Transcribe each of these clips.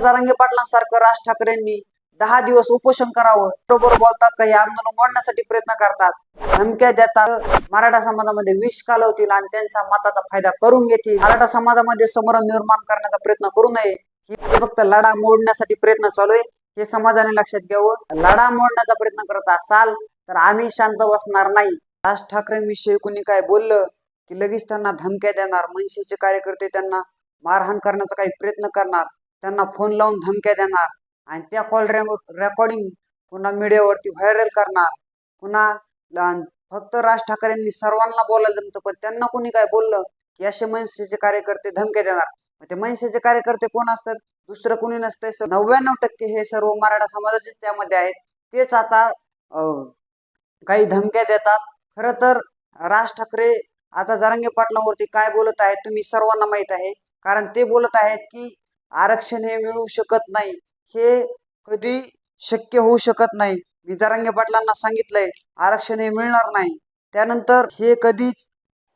जरांगे पाटलांसारखं राज ठाकरेंनी दहा दिवस उपोषण करावं बरोबर बोलतात काही आंदोलन मोडण्यासाठी प्रयत्न करतात. धमक्या देतात. मराठा समाजामध्ये विष कालवतील आणि त्यांचा मताचा फायदा करून घेतील. मराठा समाजामध्ये समरण निर्माण करण्याचा प्रयत्न करू नये. ही फक्त लढा मोडण्यासाठी प्रयत्न चालू आहे. हे समाजाने लक्षात घ्यावं. लढा मोडण्याचा प्रयत्न करत असाल तर आम्ही शांत बसणार नाही. राज ठाकरेंविषयी कुणी काय बोललं की लगेच त्यांना धमक्या देणार. मनसेचे कार्यकर्ते त्यांना मारहाण करण्याचा काही प्रयत्न करणार. त्यांना फोन लावून धमक्या देणार आणि त्या कॉल रेकॉर्डिंग पुन्हा मीडियावरती व्हायरल करणार. पुन्हा फक्त राज ठाकरेंनी सर्वांना बोलायला जमतं पण त्यांना कोणी काय बोललं की असे मनसेचे कार्यकर्ते धमक्या देणार. मग ते मनसेचे कार्यकर्ते कोण असतात? दुसरं कोणी नसतं नव्याण्णव टक्के हे सर्व मराठा समाजाचेच त्यामध्ये आहेत. तेच आता काही धमक्या देतात. खरं तर राज ठाकरे आता जरांगे पाटलावरती काय बोलत आहेत तुम्ही सर्वांना माहीत आहे. कारण ते बोलत आहेत की आरक्षण हे मिळू शकत नाही. हे कधी शक्य होऊ शकत नाही. मी जरांगे पाटलांना सांगितलंय आरक्षण हे मिळणार नाही. त्यानंतर हे कधीच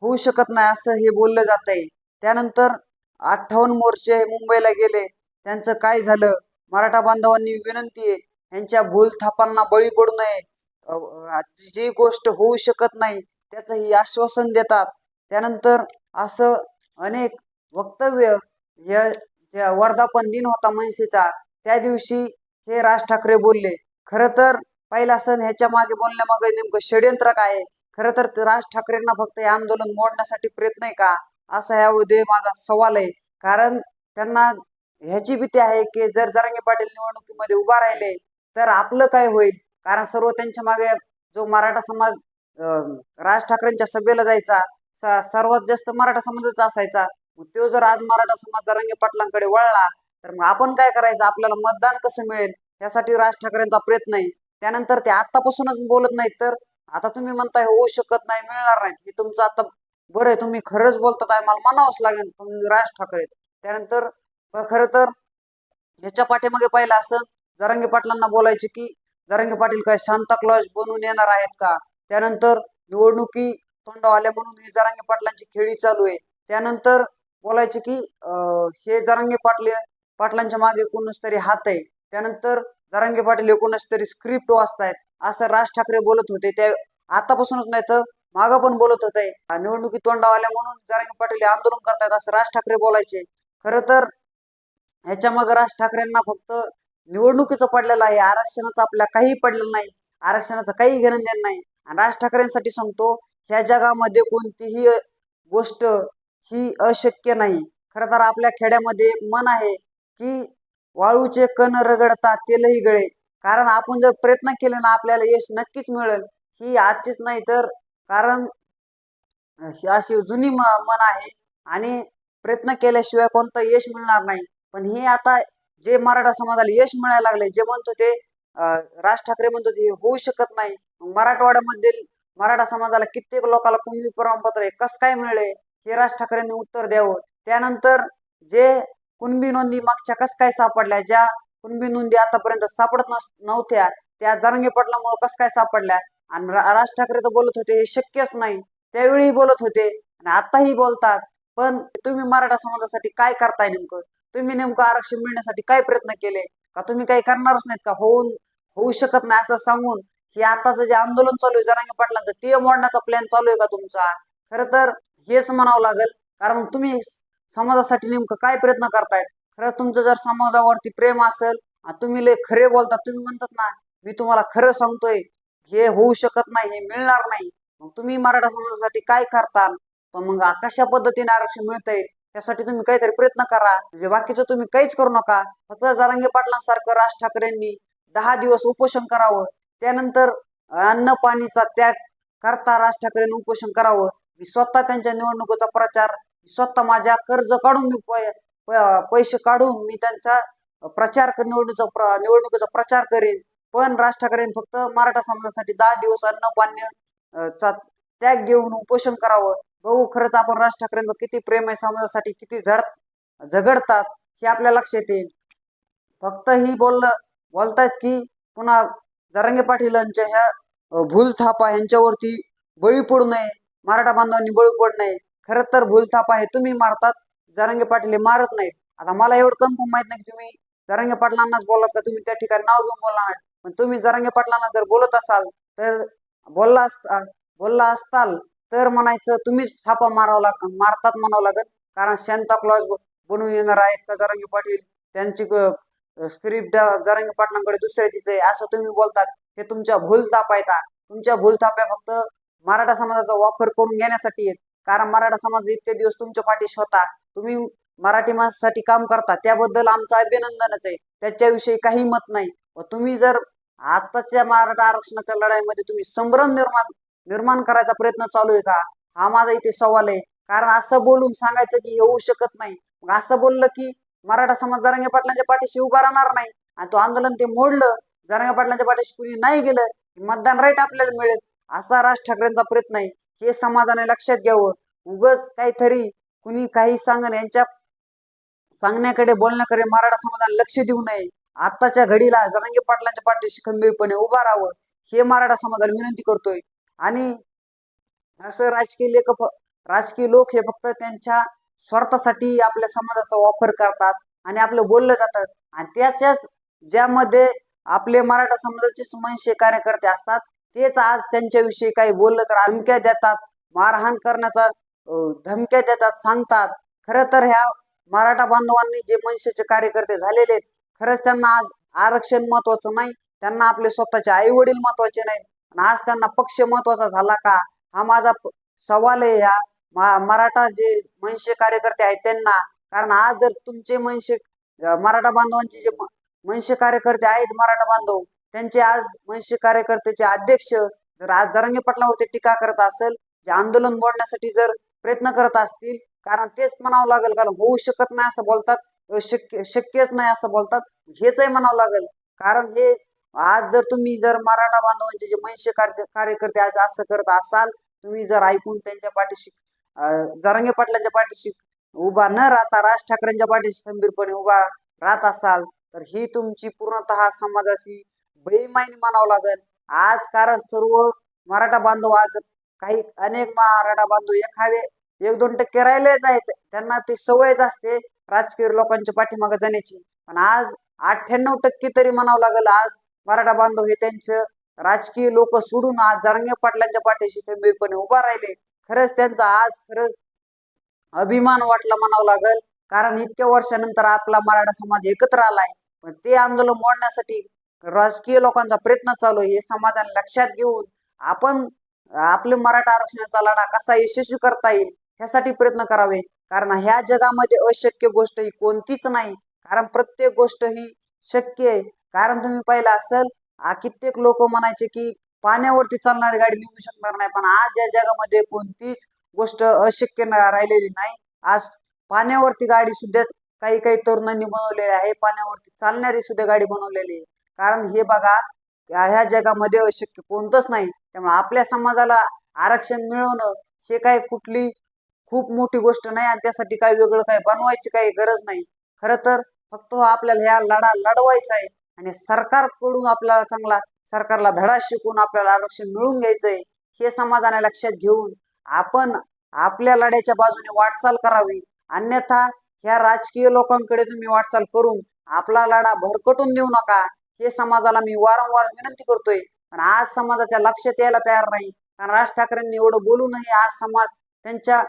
होऊ शकत नाही असं हे बोललं जात आहे त्यानंतर अठ्ठावन्न मोर्चे मुंबईला गेले. त्यांचं काय झालं? मराठा बांधवांनी विनंती आहे यांच्या भूल थापांना बळी पडू नये. जी गोष्ट होऊ शकत नाही त्याचंही आश्वासन देतात. त्यानंतर असं अनेक वक्तव्य या वर्धापन दिन होता मनसेचा त्या दिवशी हे राज ठाकरे बोलले खरं तर पहिला सण ह्याच्या मागे बोलण्यामागे नेमकं षडयंत्र काय आहे? खरं तर राज ठाकरेंना फक्त हे आंदोलन मोडण्यासाठी प्रयत्न आहे का? असा ह्यामध्ये माझा सवाल आहे. कारण त्यांना ह्याची भीती आहे की जर जरांगे पाटील निवडणुकीमध्ये उभा राहिले तर आपलं काय होईल? कारण सर्व त्यांच्या मागे जो मराठा समाज राज ठाकरेंच्या सभेला जायचा सर्वात जास्त मराठा समाजाचा असायचा मग तो जर आज मराठा समाज जरांगे पाटलांकडे वळला तर मग आपण काय करायचं? आपल्याला मतदान कसं मिळेल? यासाठी राज ठाकरेंचा प्रयत्न आहे. त्यानंतर ते आतापासूनच बोलत नाहीत तर आता तुम्ही म्हणताय होऊ शकत नाही मिळणार नाही हे तुमचं आता बरं आहे तुम्ही खरंच बोलतात आहे मला म्हणावंच लागेल राज ठाकरे. त्यानंतर खरं तर ह्याच्या पाठीमागे पहिलं असं जरांगे पाटलांना बोलायचे की जरांगे पाटील काय शांता क्लॉज बनून येणार आहेत का? त्यानंतर निवडणुकी तोंड आल्या म्हणून ही जरांगे पाटलांची खेळी चालू आहे. त्यानंतर बोलायचे की अं, हे जरांगे पाटले पाटलांच्या मागे कोणच तरी हात आहे. त्यानंतर जरांगे पाटील हे तरी स्क्रिप्ट वाचतायत. असं राज ठाकरे बोलत होते. त्या आतापासूनच नाही तर मागं पण बोलत होते. निवडणुकी तोंडावर आल्या म्हणून जरांगे पाटील हे आंदोलन करतायत असं राज ठाकरे बोलायचे. खरं तर ह्याच्या मागे राज ठाकरेंना फक्त निवडणुकीचं पडलेलं आहे. आरक्षणाचं आपल्या काही पडलेलं नाही. आरक्षणाचं काही घेणं देणं नाही. आणि राज ठाकरेंसाठी सांगतो ह्या जगामध्ये कोणतीही गोष्ट ही अशक्य नाही. खरं तर आपल्या खेड्यामध्ये एक मन आहे की वाळूचे कण रगडतात तेलही गळे. कारण आपण जर प्रयत्न केले ना आपल्याला यश नक्कीच मिळेल. ही आजचीच नाही तर कारण ही अशी जुनी म- मन आहे आणि प्रयत्न केल्याशिवाय कोणतं यश मिळणार नाही. पण हे आता जे मराठा समाजाला यश मिळायला लागले जे म्हणतो ते राज ठाकरे म्हणतो ते होऊ शकत नाही. मराठवाड्यामधील मराठा समाजाला कित्येक लोकांना कुंभी प्रमाणपत्र आहे कसं काय मिळेल? हे राज ठाकरेंनी उत्तर द्यावं. त्यानंतर जे कुणबी नोंदी मागच्या कस काय सापडल्या ज्या कुणबी नोंदी आतापर्यंत सापडत नव्हत्या त्या जरांगे पाटलामुळे कस काय सापडल्या? आणि राज ठाकरे तर बोलत होते हे शक्यच नाही. त्यावेळी बोलत होते आणि आताही बोलतात. पण तुम्ही मराठा समाजासाठी काय करताय नेमकं? तुम्ही नेमकं आरक्षण मिळण्यासाठी काय प्रयत्न केले? का तुम्ही काही करणारच नाहीत का? होऊन होऊ शकत नाही असं सांगून हे आताचं जे आंदोलन चालू आहे जरांगे पाटलांचं ते मोडण्याचा प्लॅन चालू आहे का तुमचा? खर तर हेच म्हणावं लागेल. कारण तुम्ही समाजासाठी नेमकं काय प्रयत्न करतायत? खरं तुमचं जर समाजावरती प्रेम असेल तुम्ही लय खरे बोलता तुम्ही म्हणतात ना मी तुम्हाला खरं सांगतोय हे होऊ शकत नाही हे मिळणार नाही. मग तुम्ही मराठा समाजासाठी काय करता मग कशा पद्धतीने आरक्षण मिळतंय? त्यासाठी तुम्ही काहीतरी प्रयत्न करा. म्हणजे बाकीचं तुम्ही काहीच करू नका. फक्त जरांगे पाटलांसारखं राज ठाकरेंनी दहा दिवस उपोषण करावं. त्यानंतर अन्न पाणीचा त्याग करता राज ठाकरेंनी उपोषण करावं. मी स्वतः त्यांच्या निवडणुकीचा प्रचार स्वतः माझ्या कर्ज काढून मी पैसे काढून मी त्यांचा प्रचार निवडणुकीचा प्र- निवडणुकीचा प्रचार करेन. पण राज ठाकरेंनी फक्त मराठा समाजासाठी दहा दिवस अन्न पाण्य चा त्याग घेऊन उपोषण करावं. बघू खरंच आपण राज ठाकरेंचं किती प्रेम आहे समाजासाठी किती झड झगडतात हे आपल्या लक्षात येईल. फक्त ही बोललं बोलतायत की पुन्हा जरांगे पाटील यांच्या ह्या भूल भूलथापा यांच्यावरती बळी पडू नये. मराठा बांधवांनी बळी पड नाही खरं तर भूलथापा आहे. तुम्ही मारतात जरांगे पाटील हे मारत नाहीत. आता मला एवढं कन्फर्म माहीत नाही की तुम्ही जरांगे पाटलांनाच बोललात तर तुम्ही त्या ठिकाणी नाव घेऊन बोलला नाही. पण तुम्ही जरांगे पाटलांना जर बोलत असाल तर बोलला असता बोलला असताल तर म्हणायचं तुम्हीच छापा मारावं लाग मारतात म्हणावं लागेल. कारण शांता क्लॉज बनवून येणार आहेत का जरांगे पाटील? त्यांची स्क्रिप्ट जरांगे पाटलांकडे दुसऱ्याचीच आहे. असं तुम्ही बोलतात. हे तुमच्या भूलताप आहेत. तुमच्या भूलताप्या फक्त मराठा समाजाचा वापर करून घेण्यासाठी आहेत कारण मराठा समाज इतके दिवस तुमच्या पाठीशी होता. तुम्ही मराठी माणसासाठी काम करता. त्याबद्दल आमचं अभिनंदनच आहे. त्याच्याविषयी काही मत नाही. व तुम्ही जर आताच्या मराठा आरक्षणाच्या लढाईमध्ये तुम्ही संभ्रम निर्माण निर्माण करायचा प्रयत्न चालू आहे का? हा माझा इथे सवाल आहे. कारण असं बोलून सांगायचं की होऊ शकत नाही. मग असं बोललं की मराठा समाज जरांगे पाटलांच्या पाठीशी उभा राहणार नाही. आणि तो आंदोलन ते मोडलं. जरांगे पाटलांच्या पाठीशी कुणी नाही गेलं मतदान राईट आपल्याला मिळेल. असा राज ठाकरेंचा प्रयत्न आहे. हे समाजाने लक्षात घ्यावं. उगच काहीतरी कुणी काही सांगण यांच्या सांगण्याकडे बोलण्याकडे मराठा समाजाने लक्ष देऊ नये. आताच्या घडीला जनांगी पाटलांच्या पाठीशी खंबीरपणे उभा राहावं हे मराठा समाजाला विनंती करतोय. आणि असं राजकीय लेख राजकीय लोक हे फक्त त्यांच्या स्वार्थासाठी आपल्या समाजाचा वापर करतात आणि आपलं बोललं जातात आणि त्याच्याच ज्यामध्ये आपले मराठा समाजाचेच मनसे कार्यकर्ते असतात तेच आज त्यांच्याविषयी काही बोललं तर धमक्या देतात मारहाण करण्याचा धमक्या देतात सांगतात. खरं तर ह्या मराठा बांधवांनी जे मनसेचे कार्यकर्ते झालेले आहेत खरंच त्यांना आज आरक्षण महत्वाचं नाही त्यांना आपले स्वतःचे आई वडील महत्त्वाचे नाहीत. आणि आज त्यांना पक्ष महत्त्वाचा झाला का? हा माझा सवाल आहे ह्या. मराठा जे मनसे कार्यकर्ते आहेत त्यांना. कारण आज जर तुमचे मनसे मराठा बांधवांचे जे मनसे कार्यकर्ते आहेत मराठा बांधव त्यांचे आज मनसे कार्यकर्त्याचे अध्यक्ष जर आज जरंगे पाटलावरती टीका करत असेल जे आंदोलन मोडण्यासाठी जर प्रयत्न करत असतील कारण तेच म्हणावं लागेल कारण होऊ शकत नाही असं बोलतात शक्य शक्यच नाही असं बोलतात हेचही म्हणावं लागेल. कारण हे आज जर तुम्ही जर मराठा बांधवांचे जे मनसे कार्य- कार्यकर्ते आज असं करत असाल तुम्ही जर ऐकून त्यांच्या पाठीशी अं, जरांगे पाटलांच्या पाठीशी उभा न राहता राज ठाकरेंच्या पाठीशी खंबीरपणे उभा राहत असाल तर ही तुमची पूर्णतः समाजाची बेईमानी म्हणावं लागेल आज कारण सर्व मराठा बांधव आज काही अनेक मराठा बांधव एखादे एक दोन टक्के राहिलेच आहेत. त्यांना ती सवयच असते राजकीय लोकांच्या पाठीमागे जाण्याची. पण आज अठ्ठ्याण्णव टक्के तरी म्हणावं लागेल आज मराठा बांधव हे त्यांचं राजकीय लोक सोडून आज जरंगे पाटलांच्या पाठीशी खंबीरपणे उभा राहिले. खरंच त्यांचा आज खरंच अभिमान वाटला म्हणावं लागेल. कारण इतक्या वर्षानंतर आपला मराठा समाज एकत्र आलाय. पण ते आंदोलन मोडण्यासाठी राजकीय लोकांचा प्रयत्न चालू आहे हे समाजाने लक्षात घेऊन आपण आपले मराठा आरक्षणाचा लढा कसा यशस्वी करता येईल ह्यासाठी प्रयत्न करावे. कारण ह्या जगामध्ये अशक्य गोष्ट ही कोणतीच नाही. कारण प्रत्येक गोष्ट ही शक्य आहे. कारण तुम्ही पाहिलं असेल कित्येक लोक म्हणायचे की पाण्यावरती चालणारी गाडी निघू शकणार नाही. पण आज या जगामध्ये कोणतीच गोष्ट अशक्य राहिलेली नाही. आज पाण्यावरती गाडी सुद्धा काही काही तरुणांनी बनवलेली आहे. पाण्यावरती चालणारी सुद्धा गाडी बनवलेली आहे. कारण हे बघा ह्या जगामध्ये अशक्य कोणतंच नाही. त्यामुळे आपल्या समाजाला आरक्षण मिळवणं हे काय कुठली खूप मोठी गोष्ट नाही आणि त्यासाठी काही वेगळं काय बनवायची काही गरज नाही. खरं तर फक्त आपल्याला ह्या लढा लढवायचा आहे आणि सरकारकडून आपल्याला चांगला सरकारला धडा शिकून आपल्याला आरक्षण मिळवून घ्यायचंय हे समाजाने लक्षात घेऊन आपण आपल्या लढ्याच्या बाजूने वाटचाल करावी. अन्यथा ह्या राजकीय लोकांकडे तुम्ही वाटचाल करून आपला लढा भरकटून देऊ नका. हे समाजाला मी वारंवार विनंती करतोय पण आज समाजाच्या लक्षात यायला तयार नाही. कारण राज ठाकरेंनी एवढं बोलूनही आज समाज त्यांच्या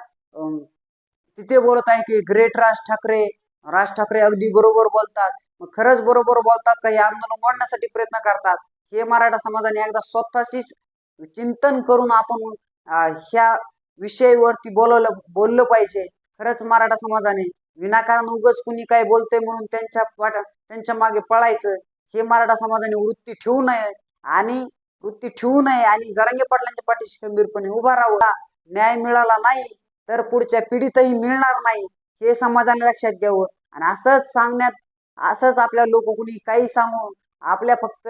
तिथे बोलत आहे की ग्रेट राज ठाकरे राज ठाकरे अगदी बरोबर बोलतात. मग खरंच बरोबर बोलतात का हे आंदोलन मोडण्यासाठी प्रयत्न करतात? हे मराठा समाजाने एकदा स्वतःशीच चिंतन करून आपण ह्या विषयावरती बोलवलं बोललं पाहिजे. खरंच मराठा समाजाने विनाकारण उगच कुणी काय बोलते म्हणून त्यांच्या त्यांच्या मागे पळायचं. हे मराठा समाजाने वृत्ती ठेवू नये आणि वृत्ती ठेवू नये आणि जरांगे पाटलांच्या पाठीशी खंबीरपणे उभा राहावं. न्याय मिळाला नाही तर पुढच्या पिढीतही मिळणार नाही हे समाजाने लक्षात घ्यावं. आणि असंच सांगण्यात असंच आपल्या लोक कुणी काही सांगून आपल्या फक्त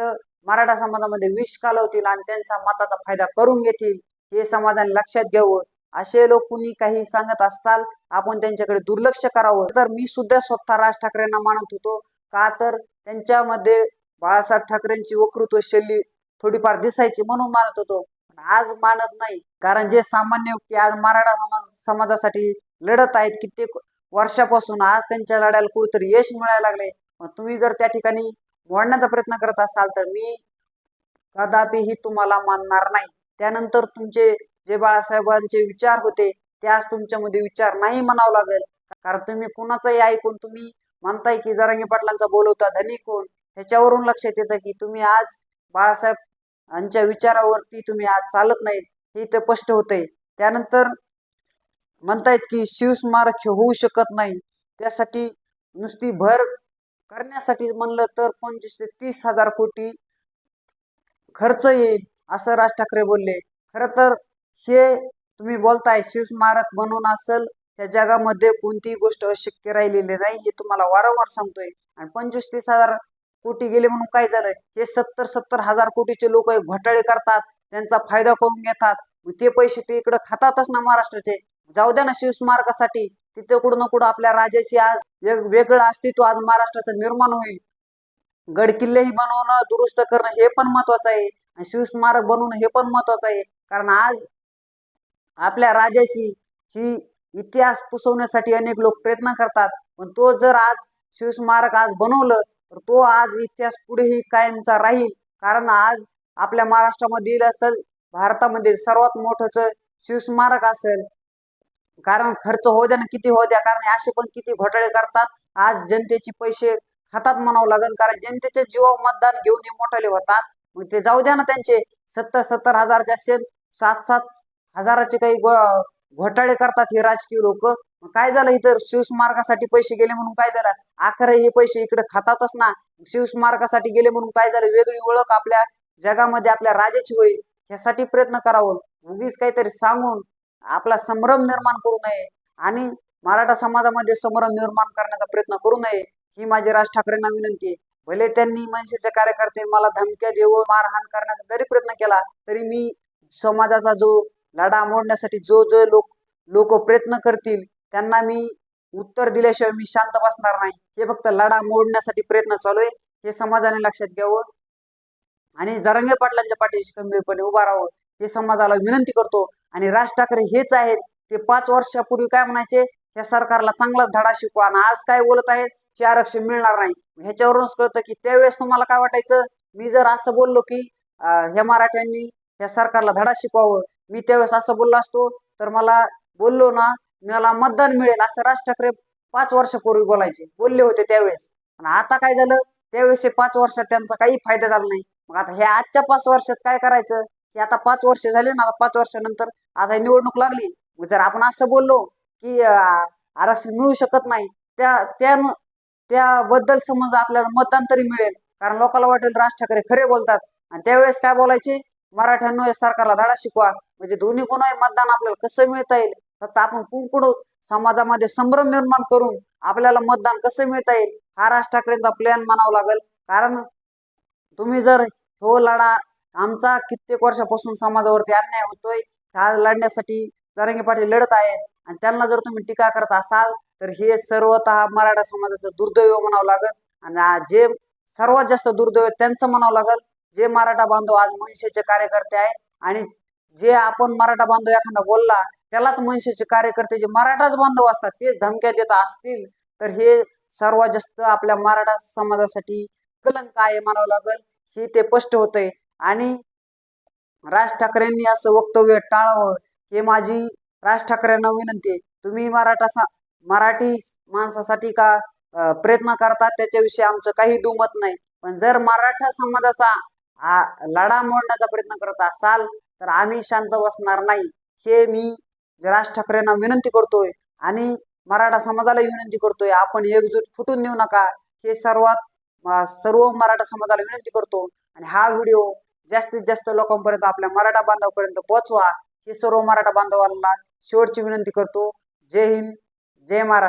मराठा समाजामध्ये विष कालवतील आणि त्यांचा मताचा फायदा करून घेतील हे समाजाने लक्षात घ्यावं. असे लोक कुणी काही सांगत असताल आपण त्यांच्याकडे दुर्लक्ष करावं. तर मी सुद्धा स्वतः राज ठाकरेंना मानत होतो. का तर त्यांच्यामध्ये बाळासाहेब ठाकरेंची वक्तृत्व शैली थोडीफार दिसायची म्हणून मानत होतो. पण आज मानत नाही. कारण जे सामान्य व्यक्ती आज मराठा समाज समाजासाठी लढत आहेत कित्येक वर्षापासून आज त्यांच्या लढ्याला कुठेतरी यश मिळायला लागले मग तुम्ही जर त्या ठिकाणी मोडण्याचा प्रयत्न करत असाल तर मी कदापि ही तुम्हाला मानणार नाही. त्यानंतर तुमचे जे बाळासाहेबांचे विचार होते ते आज तुमच्यामध्ये विचार नाही म्हणावं लागेल. कारण तुम्ही कुणाचंही ऐकून तुम्ही म्हणताय की जरांगी पाटलांचा बोलवता धनी कोण ह्याच्यावरून लक्षात येतं की तुम्ही आज बाळासाहेब यांच्या विचारावरती तुम्ही आज चालत नाहीत. हे इथं स्पष्ट होतंय. त्यानंतर म्हणतायत की शिवस्मारक हे होऊ शकत नाही. त्यासाठी नुसती भर करण्यासाठी म्हणलं तर पंचवीस ते तीस हजार कोटी खर्च येईल असं राज ठाकरे बोलले. खरं तर हे तुम्ही बोलताय शिवस्मारक बनवून असेल त्या जगामध्ये कोणतीही गोष्ट अशक्य राहिलेली नाही हे तुम्हाला वारंवार सांगतोय. आणि पंचवीस तीस हजार कोटी गेले म्हणून काय झालं हे सत्तर सत्तर हजार कोटीचे लोक घोटाळे करतात त्यांचा फायदा करून घेतात. ते पैसे ते इकडे खातातच ना महाराष्ट्राचे. जाऊ द्या ना शिवस्मारकासाठी. तिथे कुठं ना कुठं आपल्या राजाची आज एक वेगळं अस्तित्व आज महाराष्ट्राचं निर्माण होईल. गड किल्लेही बनवणं दुरुस्त करणं हे पण महत्वाचं आहे. आणि शिवस्मारक बनवणं हे पण महत्वाचं आहे. कारण आज आपल्या राजाची ही इतिहास पुसवण्यासाठी अनेक लोक प्रयत्न करतात. पण तो जर आज शिवस्मारक आज बनवलं तर तो आज इतिहास पुढेही कायमचा राहील. कारण आज आपल्या महाराष्ट्रामधील असेल भारतामधील सर्वात मोठंच शिवस्मारक असेल. कारण खर्च हो द्या ना किती हो द्या कारण असे पण किती घोटाळे करतात. आज जनतेचे पैसे हातात म्हणावं लागेल कारण जनतेचे जीवा मतदान घेऊन हे मोठाले होतात. मग ते जाऊ द्या ना त्यांचे सत्तर सत्तर हजार असेल सात सात हजाराचे काही घोटाळे करतात हे राजकीय लोक. काय झालं इतर शिवस्मारकासाठी पैसे गेले म्हणून काय झालं? आखरे हे पैसे इकडे खातातच ना. शिवस्मारकासाठी गेले म्हणून काय झालं? वेगळी ओळख आपल्या जगामध्ये आपल्या राजाची होईल ह्यासाठी प्रयत्न करावं. उगीच काहीतरी सांगून आपला संभ्रम निर्माण करू नये आणि मराठा समाजामध्ये संभ्रम निर्माण करण्याचा प्रयत्न करू नये ही माझी राज ठाकरेंना विनंती आहे. भले त्यांनी मनसेचे कार्यकर्ते मला धमक्या देऊ मारहाण करण्याचा जरी प्रयत्न केला तरी मी समाजाचा जो लढा मोडण्यासाठी जो जो लोक लोक प्रयत्न करतील त्यांना मी उत्तर दिल्याशिवाय मी शांत बसणार नाही. हे फक्त लढा मोडण्यासाठी प्रयत्न चालू आहे. हे समाजाने लक्षात घ्यावं. आणि जरंगे पाटलांच्या पाठीशी खंबीरपणे उभा राहावं. हे समाजाला विनंती करतो. आणि राज ठाकरे हेच आहेत. ते पाच वर्षापूर्वी काय म्हणायचे? या सरकारला चांगलाच धडा शिकवा आणि आज काय बोलत आहेत? की आरक्षण मिळणार नाही. ह्याच्यावरूनच कळतं की त्यावेळेस तुम्हाला काय वाटायचं? मी जर असं बोललो की ह्या मराठ्यांनी या सरकारला धडा शिकवावं मी त्यावेळेस असं बोललो असतो तर मला बोललो ना मला मतदान मिळेल असं राज ठाकरे पाच वर्षापूर्वी बोलायचे बोलले होते त्यावेळेस. आणि आता काय झालं त्यावेळेस हे पाच वर्षात त्यांचा काही फायदा झाला नाही. मग आता हे आजच्या पाच वर्षात काय करायचं? की आता पाच वर्ष झाले ना आता पाच वर्षानंतर आता निवडणूक लागली. जर आपण असं बोललो की आरक्षण मिळू शकत नाही त्या त्या त्याबद्दल समज आपल्याला मतदान तरी मिळेल. कारण लोकांना वाटेल राज ठाकरे खरे बोलतात. आणि त्यावेळेस काय बोलायचे? मराठ्यांनो सरकारला धडा शिकवा. म्हणजे दोन्ही कोण आहे मतदान आपल्याला कसं मिळता येईल? फक्त आपण कुंकुड समाजामध्ये संभ्रम निर्माण करून आपल्याला मतदान कसं मिळता येईल? हा राज ठाकरेंचा प्लॅन म्हणावा लागेल. कारण तुम्ही जर हो लढा आमचा कित्येक वर्षापासून समाजावरती अन्याय होतोय हा लढण्यासाठी जरांगे पाटील लढत आहेत आणि त्यांना जर तुम्ही टीका करत असाल तर हे सर्वतः मराठा समाजाचं दुर्दैव म्हणावं लागेल. आणि जे सर्वात जास्त दुर्दैव त्यांचं म्हणावं लागेल. जे मराठा बांधव आज मनसेचे कार्यकर्ते आहेत आणि जे आपण मराठा बांधव एखादा बोलला त्यालाच मनसेचे कार्यकर्ते जे मराठाच बांधव असतात तेच धमक्या देत असतील. तर हे सर्वात जास्त आपल्या मराठा समाजासाठी कलंक आहे म्हणावं लागेल. हे ते स्पष्ट होतंय. आणि राज ठाकरेंनी असं वक्तव्य टाळावं. हे माझी राज ठाकरेंना विनंती आहे. तुम्ही मराठा सा मराठी माणसासाठी का प्रयत्न करतात त्याच्याविषयी आमचं काही दुमत नाही. पण जर मराठा समाजाचा लढा मोडण्याचा प्रयत्न करत असाल तर आम्ही शांत बसणार नाही. हे मी राज ठाकरेंना विनंती करतोय आणि मराठा समाजाला विनंती करतोय. आपण एकजूट फुटून देऊ नका. हे सर्वात सर्व मराठा समाजाला विनंती करतो. आणि हा व्हिडिओ जास्तीत जास्त लोकांपर्यंत आपल्या मराठा बांधवापर्यंत पोहोचवा. हे सर्व मराठा बांधवांना शेवटची विनंती करतो. जय हिंद जय महाराष्ट्र.